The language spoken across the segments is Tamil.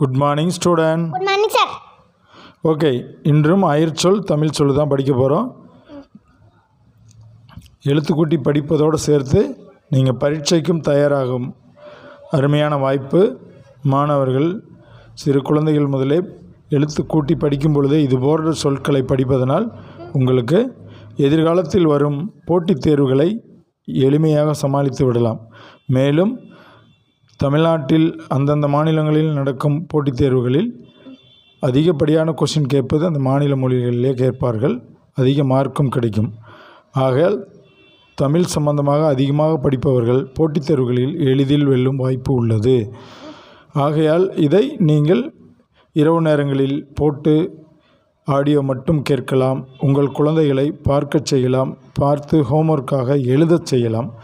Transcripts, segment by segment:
Good morning student good morning sir okay இன்றும் அயற்சொல் தமிழ் சொல் தான் படிக்க போகிறோம் எழுத்துக்கூட்டி படிப்பதோடு சேர்த்து நீங்கள் பரீட்சைக்கும் தயாராகும். அருமையான வாய்ப்பு. மாணவர்கள் சிறு குழந்தைகள் முதலே எழுத்து கூட்டி படிக்கும் பொழுதே இது போன்ற சொற்களை படிப்பதனால் உங்களுக்கு எதிர்காலத்தில் வரும் போட்டித் தேர்வுகளை எளிமையாக சமாளித்து விடலாம். மேலும் தமிழ்நாட்டில் அந்தந்த மாநிலங்களில் நடக்கும் போட்டித் தேர்வுகளில் அதிகப்படியான கொஷின் கேட்பது அந்த மாநில மொழிகளிலே கேட்பார்கள். அதிக மார்க்கும் கிடைக்கும். ஆக தமிழ் சம்பந்தமாக அதிகமாக படிப்பவர்கள் போட்டித் தேர்வுகளில் எளிதில் வெல்லும் வாய்ப்பு உள்ளது. ஆகையால் இதை நீங்கள் இரவு நேரங்களில் போட்டு ஆடியோ மட்டும் கேட்கலாம். உங்கள் குழந்தைகளை பார்க்கச் செய்யலாம். பார்த்து ஹோம்ஒர்க்காக எழுதச் செய்யலாம்.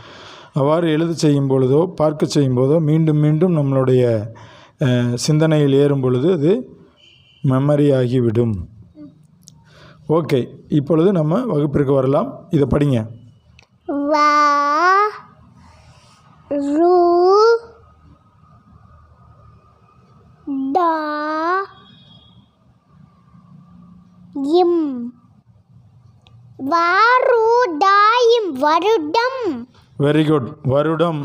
அவ்வாறு எழுதச் செய்யும் பொழுதோ பார்க்க செய்யும் போதோ மீண்டும் மீண்டும் நம்மளுடைய சிந்தனையில் ஏறும் பொழுது அது மெமரி ஆகிவிடும். ஓகே இப்பொழுது நம்ம வகுப்பிற்கு வரலாம். இதை படிங்க. வா ரூ டா இம். வருடம். வெரி குட் வருடம்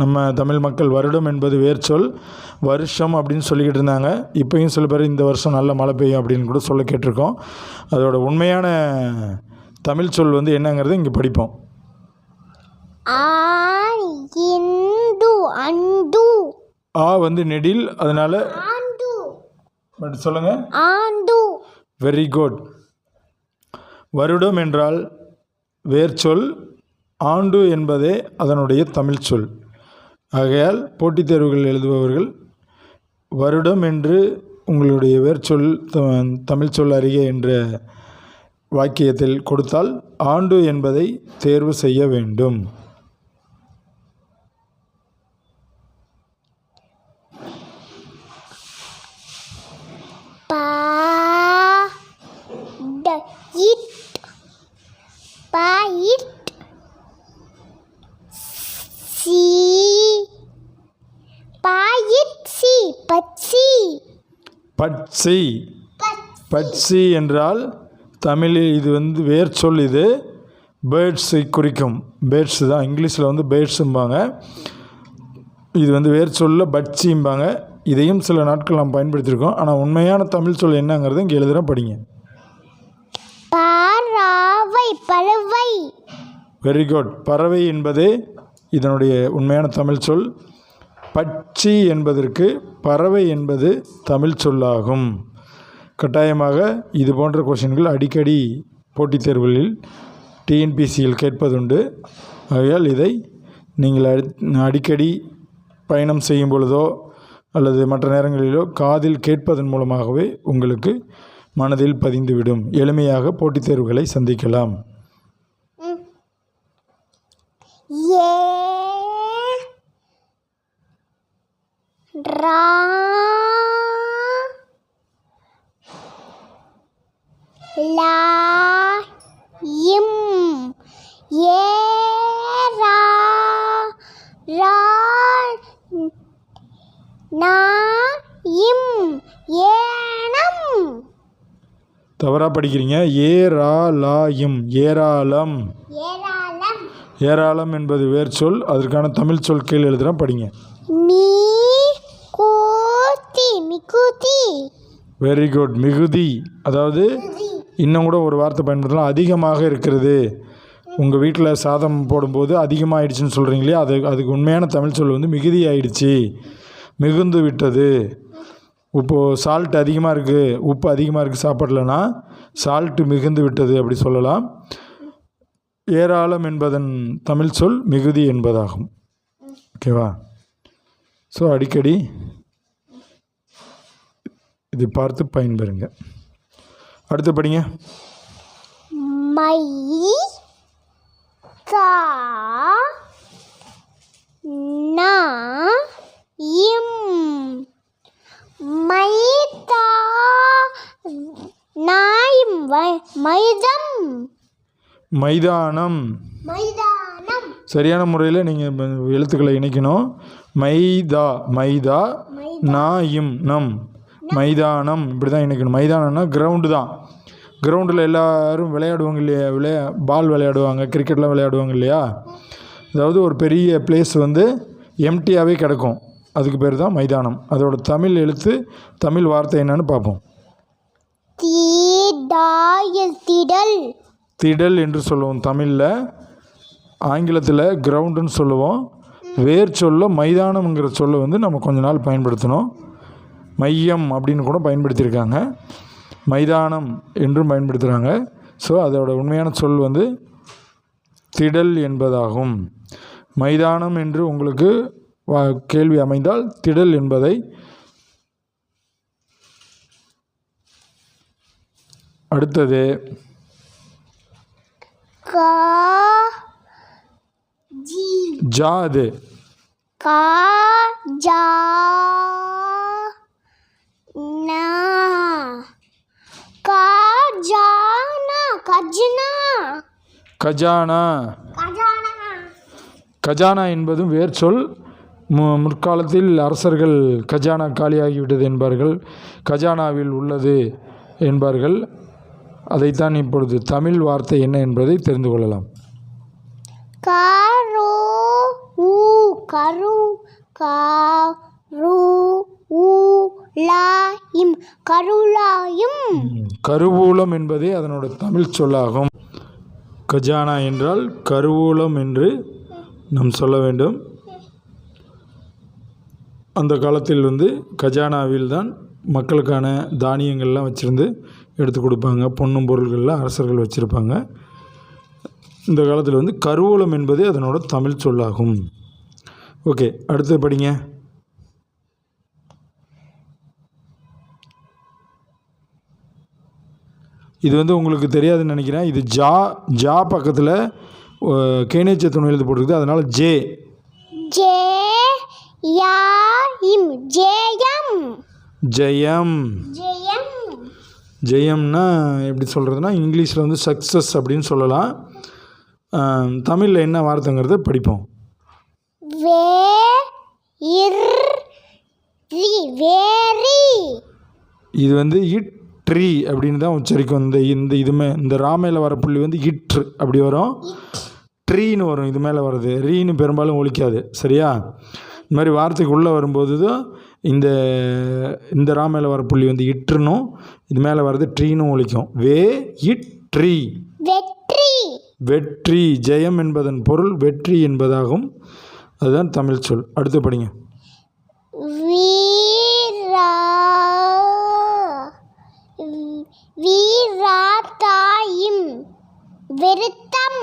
நம்ம தமிழ் மக்கள் வருடம் என்பது வேர்ச்சொல் வருஷம் அப்படின்னு சொல்லிக்கிட்டு இருந்தாங்க. இப்போயும் சில பேர் இந்த வருஷம் நல்ல மழை பெய்யும் அப்படின்னு கூட சொல்ல கேட்டிருக்கோம். அதோட உண்மையான தமிழ் சொல் வந்து என்னங்கிறத இங்கே படிப்போம். ஆ வந்து நெடில் அதனால் பட் ஆண்டு. வெரி குட் வருடம் என்றால் வேர்ச்சொல் ஆண்டு என்பதே அதனுடைய தமிழ் சொல். ஆகையால் போட்டித் தேர்வுகள் எழுதுபவர்கள் வருடம் என்று உங்களுடைய வேர்ச்சொல் த- தமிழ் சொல் அறிக என்ற வாக்கியத்தில் கொடுத்தால் ஆண்டு என்பதை தேர்வு செய்ய வேண்டும். பா இட் பா இட் சி பா இட் சி பச்சி. பட்சி. பட்சி என்றால் தமிழில் இது வந்து வேர்ச்சொல் இது. பேர்ட்ஸை குறிக்கும். பேர்ட்ஸ் தான். இங்கிலீஷில் வந்து பேர்ட்ஸும்பாங்க இது வந்து வேர்ச்சொல்ல பட்சிம்பாங்க இதையும் சில நாட்கள் நாம் பயன்படுத்தியிருக்கோம் ஆனால் உண்மையான தமிழ் சொல் என்னங்கிறத இங்கே எழுதுகிறேன் படிங்க. பறவை. வெரி குட் பறவை என்பதே இதனுடைய உண்மையான தமிழ் சொல் பட்சி என்பதற்கு பறவை என்பது தமிழ் சொல்லாகும். கட்டாயமாக இது போன்ற கொஷின்கள் அடிக்கடி போட்டித் தேர்வுகளில் டிஎன்பிசியில் கேட்பதுண்டு. ஆகையால் இதை நீங்கள் அடி- அடிக்கடி பயணம் செய்யும் பொழுதோ அல்லது மற்ற நேரங்களிலோ காதில் கேட்பதன் மூலமாகவே உங்களுக்கு மனதில் பதிந்துவிடும். எளிமையாக போட்டித் தேர்வுகளை சந்திக்கலாம் ஏ ரா. லா. இம். ஏ. ரா. ரா. நா. இம். ஏனம். தவறாக படிக்கிறீங்க. ஏ ரா லா இம். ஏராளம். ஏராளம். ஏராளம் என்பது வேர்ச்சொல். அதற்கான தமிழ் சொல் கீழ் எழுதுகிறேன் படிங்க. மிகுதி வெரி குட் மிகுதி. அதாவது இன்னும் கூட ஒரு வார்த்தை பயன்படுத்தலாம். அதிகமாக இருக்கிறது. உங்கள் வீட்டில் சாதம் போடும்போது அதிகமாகிடுச்சுன்னு சொல்கிறீங்களே அது அதுக்கு உண்மையான தமிழ் சொல் வந்து மிகுதி ஆயிடுச்சு மிகுந்து விட்டது. இப்போது சால்ட் அதிகமாக இருக்குது உப்பு அதிகமாக இருக்குது சாப்பாடுலனா சால்ட்டு மிகுந்து விட்டது அப்படி சொல்லலாம். ஏராளம் என்பதன் தமிழ் சொல் மிகுதி என்பதாகும். ஓகேவா? ஸோ அடிக்கடி இது பார்த்து பயன்பெறுங்க. அடுத்து படிங்க. மை கா நா இம் மைதா நாயும் மைதம் மைதானம். மைதானம். சரியான முறையில் நீங்கள் எழுத்துக்களை இணைக்கணும். மைதா மைதா மை நா இம் நம். மைதானம். இப்படி தான் இணைக்கணும் மைதானம்னா கிரவுண்டு தான். கிரவுண்டில் எல்லாரும் விளையாடுவாங்க இல்லையா? விளையா பால் விளையாடுவாங்க கிரிக்கெட்லாம் விளையாடுவாங்க இல்லையா? அதாவது ஒரு பெரிய பிளேஸ் வந்து எம்டியாகவே கிடக்கும். அதுக்கு பேர் தான் மைதானம். அதோட தமிழ் எழுத்து தமிழ் வார்த்தை என்னன்னு பார்ப்போம். திடல் திடல் என்று சொல்லுவோம் தமிழில். ஆங்கிலத்தில் கிரவுண்டுன்னு சொல்லுவோம். வேர் சொல்ல மைதானம்ங்கிற சொல்லை வந்து நம்ம கொஞ்ச நாள் பயன்படுத்தணும். மையம் அப்படின்னு கூட பயன்படுத்தியிருக்காங்க. மைதானம் என்றும் பயன்படுத்துகிறாங்க ஸோ அதோட உண்மையான சொல் வந்து திடல் என்பதாகும். மைதானம் என்று உங்களுக்கு கேள்வி அமைந்தால் திடல் என்பதை அடுத்தது. கா ஜி. ஜா அது. கா ஜா நா கா ஜானா கஜ்னா கஜானா. கஜானா. என்பதும் வேர் சொல். மு முற்காலத்தில் அரசர்கள் கஜானா காலியாகிவிட்டது என்பார்கள். கஜானாவில் உள்ளது என்பார்கள். அதைத்தான் இப்பொழுது தமிழ் வார்த்தை என்ன என்பதை தெரிந்து கொள்ளலாம். காரோ ஊ கரு காரு ஊ லாயும் கருளாயும் கருவூலம் என்பதே அதனோட தமிழ் சொல்லாகும். கஜானா என்றால் கருவூலம் என்று நாம் சொல்ல வேண்டும். அந்த காலத்தில் வந்து கஜானாவில் தான் மக்களுக்கான தானியங்கள்லாம் வச்சுருந்து எடுத்து கொடுப்பாங்க. பொண்ணும் பொருள்கள்லாம் அரசர்கள் வச்சுருப்பாங்க. இந்த காலத்தில் வந்து கருவூலம் என்பதே அதனோட தமிழ் சொல்லாகும். ஓகே அடுத்து படிங்க. இது வந்து உங்களுக்கு தெரியாதுன்னு நினைக்கிறேன். இது ஜா ஜா பக்கத்தில் கேனேச்ச துணை எழுத்து போட்டிருக்குது. அதனால் ஜே. ஜே யா இம் ஜெயம். ஜெயம். ஜெயம். ஜெயம்னா எப்படி சொல்கிறதுனா இங்கிலீஷில் வந்து சக்ஸஸ் அப்படின்னு சொல்லலாம். தமிழில் என்ன வார்த்தைங்கிறத படிப்போம். வே இர் ரி வேரி. இது வந்து இட் ட்ரீ அப்படின்னு தான் உச்சரிக்கும். இந்த இந்த இதுமே இந்த ராமையில் வர புள்ளி வந்து இட்ரு அப்படி வரும். ட்ரீன்னு வரும் இது மேலே வருது ரீன்னு பெரும்பாலும் ஒலிக்காது சரியா? இந்த மாதிரி வார்த்தைக்கு உள்ளே வரும்போது தான் இந்த இந்த ராமையில் வர புள்ளி வந்து இட்ருனும் இது மேலே வர்றது ட்ரீனும் ஒலிக்கும் வே இட் ட்ரீ வெற்றி. வெற்றி ஜெயம் என்பதன் பொருள் வெற்றி என்பதாகும். அதுதான் தமிழ் சொல். அடுத்து படிங்க. வீராத்தாயும் விருத்தம்.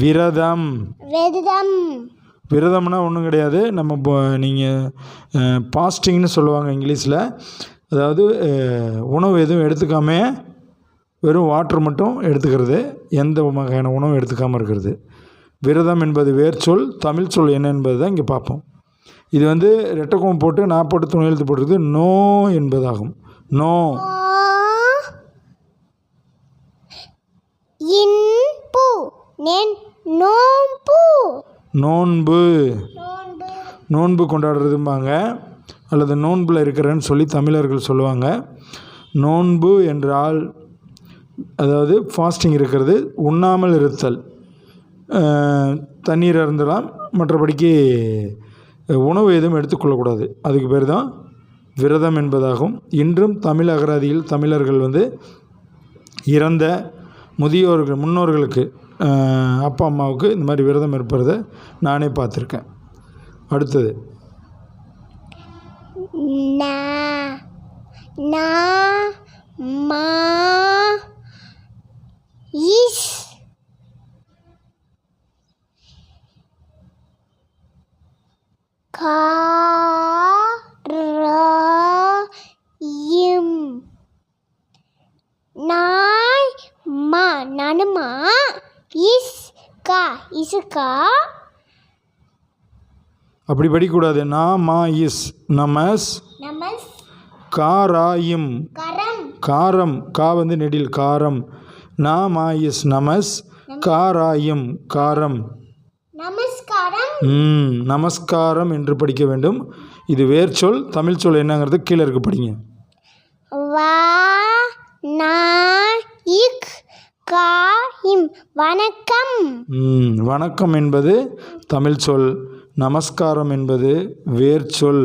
விரதம். விரதம். விரதம்னா ஒன்றும் கிடையாது. நம்ம நீங்கள் பாஸ்டிங்னு சொல்லுவாங்க இங்கிலீஷில். அதாவது உணவு எதுவும் எடுத்துக்காம வெறும் வாட்டர் மட்டும் எடுத்துக்கிறது. எந்த வகையான உணவும் எடுத்துக்காமல் இருக்கிறது. விரதம் என்பது வேர்ச்சொல் தமிழ் சொல் என்ன என்பது தான் இங்கே பார்ப்போம். இது வந்து ரெட்டக்கம் போட்டு நான் போட்டு துணை எழுத்து போட்டிருக்கு நோ என்பதாகும். நோ. இன்பு. நோன்பு. நோன்பு. நோன்பு. கொண்டாடுறதும்பாங்க. அல்லது நோன்பில் இருக்கிறேன்னு சொல்லி தமிழர்கள் சொல்லுவாங்க. நோன்பு என்றால் அதாவது ஃபாஸ்டிங் இருக்கிறது உண்ணாமல் இருத்தல். தண்ணீர் அருந்தலாம் மற்றபடிக்கு உணவு எதுவும் எடுத்துக்கொள்ளக்கூடாது. அதுக்கு பேர் தான் விரதம் என்பதாகும். இன்றும் தமிழ் அகராதியில் தமிழர்கள் வந்து இறந்த முதியோர்கள் முன்னோர்களுக்கு அப்பா அம்மாவுக்கு இந்த மாதிரி விரதம் இருப்பதை நானே பார்த்துருக்கேன். அடுத்தது. நா மா இஸ். கா ரா நாய் மா நானுமா இஸ் கா இசுக்கா அப்படி படிக்கக்கூடாது. நா மா இஸ் நமஸ் நமஸ் காராயும். கரம். காரம் கா வந்து நெடில் காரம். நா மா இஸ் நமஸ் காராயும் காரம். நமஸ்காரம். ம் நமஸ்காரம் என்று படிக்க வேண்டும். இது வேர்ச்சொல் தமிழ் சொல் என்னங்கிறது கீழே இருக்கு படிங்க. வா வணக்கம். வணக்கம் என்பது தமிழ் சொல் நமஸ்காரம் என்பது வேர்ச்சொல்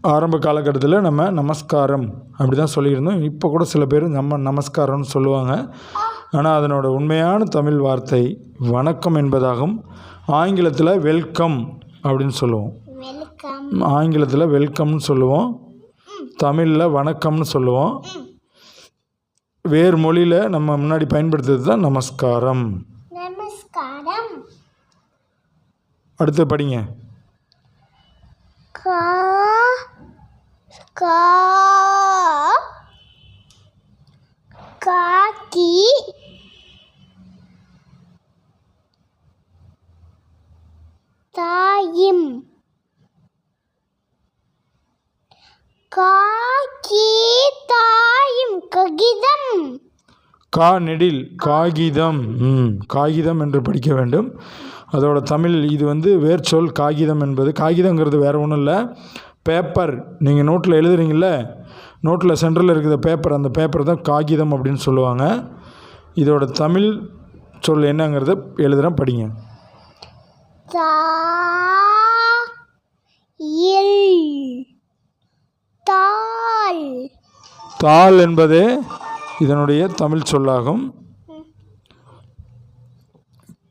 ஆரம்ப காலகட்டத்தில் நம்ம நமஸ்காரம் அப்படி தான் சொல்லியிருந்தோம். இப்போ கூட சில பேர் நம்ம நமஸ்காரம்னு சொல்லுவாங்க. ஆனால் அதனோட உண்மையான தமிழ் வார்த்தை வணக்கம் என்பதாகும். ஆங்கிலத்தில் வெல்கம் அப்படின்னு சொல்லுவோம். ஆங்கிலத்தில் வெல்கம்னு சொல்லுவோம். தமிழில் வணக்கம்னு சொல்லுவோம். வேறு மொழியில் நம்ம முன்னாடி பயன்படுத்துறது தான் நமஸ்காரம். நமஸ்காரம். அடுத்து படிங்க. கா கா காக்கி. தாயும். காக்கி தாயும் ககிதம். கா நெடில் காகிதம். ம் காகிதம் என்று படிக்க வேண்டும். அதோட தமிழ் இது வந்து வேர்ச்சொல் காகிதம் என்பது. காகிதங்கிறது வேறு ஒன்றும் இல்லை. பேப்பர். நீங்கள் நோட்டில் எழுதுறீங்கள நோட்டில் சென்டரில் இருக்கிற பேப்பர் அந்த பேப்பர் தான் காகிதம் அப்படின்னு சொல்லுவாங்க. இதோட தமிழ் சொல் என்னங்கிறத எழுதுகிறேன் படிங்க தா இல் தால் தாள் என்பதே இதனுடைய தமிழ் சொல்லாகும்.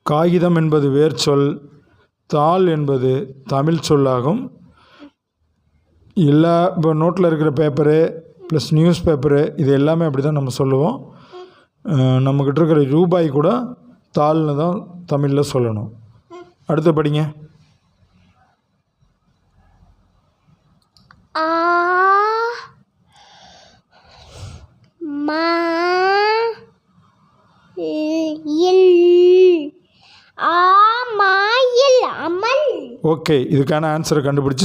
காகிதம் என்பது வேர்ச்சொல் தாள் என்பது தமிழ் சொல்லாகும். எல்லா இப்போ நோட்டில் இருக்கிற பேப்பரு ப்ளஸ் நியூஸ் பேப்பரு இது எல்லாமே அப்படி தான் நம்ம சொல்லுவோம். நம்மக்கிட்ட இருக்கிற ரூபாய் கூட தாள்னு தான் தமிழில் சொல்லணும். அடுத்த படிங்க ஆ மா இல் ஆமாயில் அமல். ஓகே இதுக்கான ஆன்சரை கண்டுபிடிச்சி